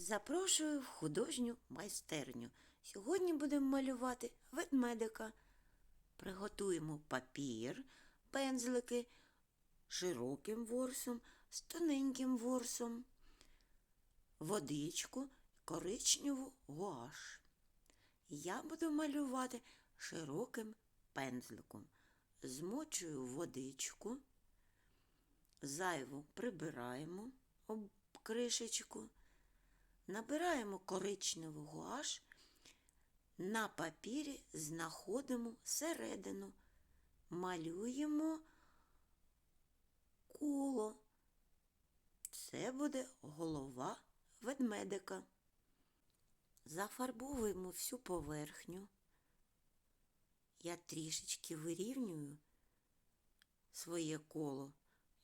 Запрошую в художню майстерню. Сьогодні будемо малювати ведмедика. Приготуємо папір, пензлики широким ворсом, з тоненьким ворсом, водичку, коричневу гуаш. Я буду малювати широким пензликом. Змочую водичку, зайву прибираємо об кришечку. Набираємо коричневу гуаш, на папірі знаходимо середину, малюємо коло. Це буде голова ведмедика. Зафарбовуємо всю поверхню. Я трішечки вирівнюю своє коло.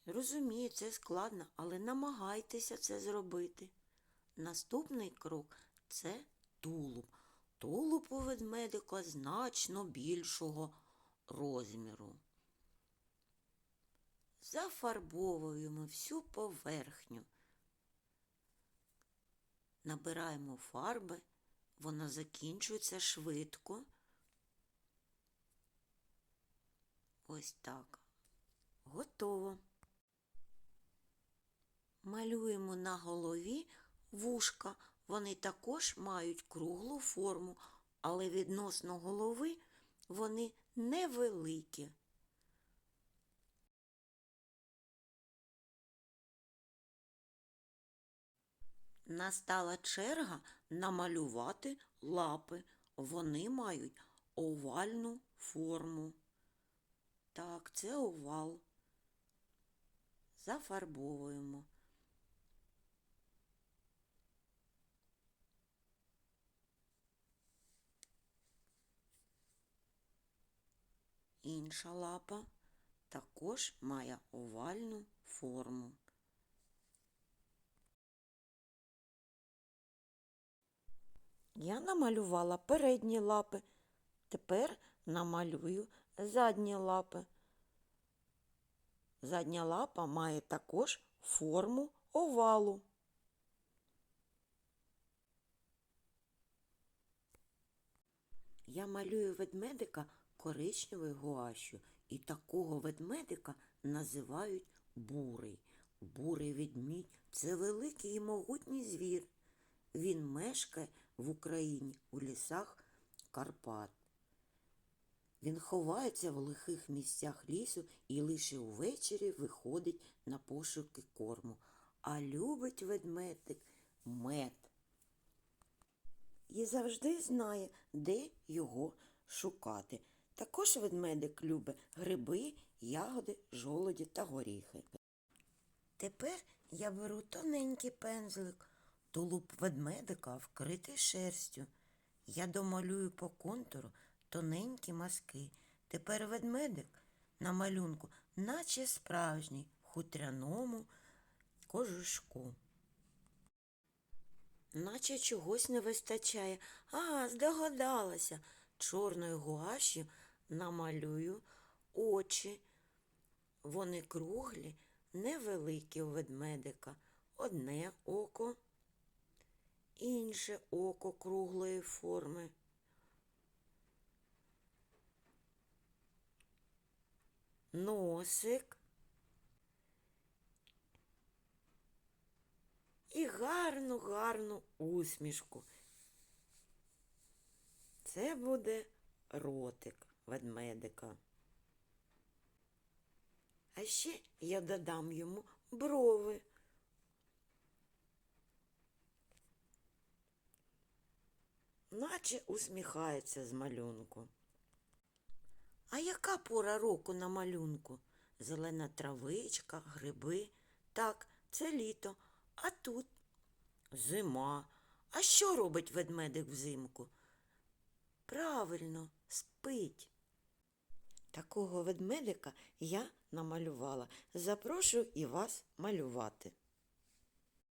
Розумію, це складно, але намагайтеся це зробити. Наступний крок це тулуб. Тулуб у ведмедика значно більшого розміру. Зафарбовуємо всю поверхню. Набираємо фарби, вона закінчується швидко. Ось так. Готово. Малюємо на голові вушка. Вони також мають круглу форму, але відносно голови вони невеликі. Настала черга намалювати лапи. Вони мають овальну форму. Так, це овал. Зафарбовуємо. Інша лапа також має овальну форму. Я намалювала передні лапи. Тепер намалюю задні лапи. Задня лапа має також форму овалу. Я малюю ведмедика коричневою гуашю, і такого ведмедика називають бурий. Бурий ведмідь це великий і могутній звір. Він мешкає в Україні у лісах Карпат. Він ховається в лихих місцях лісу і лише увечері виходить на пошуки корму. А любить ведмедик мед. І завжди знає, де його шукати. Також ведмедик любить гриби, ягоди, жолоді та горіхи. Тепер я беру тоненький пензлик, тулуб ведмедика вкритий шерстю. Я домалюю по контуру тоненькі мазки. Тепер ведмедик на малюнку, наче справжній, хутряному кожушку. Наче чогось не вистачає. А, здогадалася. Чорною гуашю намалюю очі. Вони круглі, невеликі у ведмедика. Одне око, інше око круглої форми. Носик. І гарну, гарну усмішку. Це буде ротик ведмедика. А ще я додам йому брови. Наче усміхається з малюнку. А яка пора року на малюнку? Зелена травичка, гриби. Так, це літо. А тут зима. А що робить ведмедик взимку? Правильно, спить. Такого ведмедика я намалювала. Запрошую і вас малювати.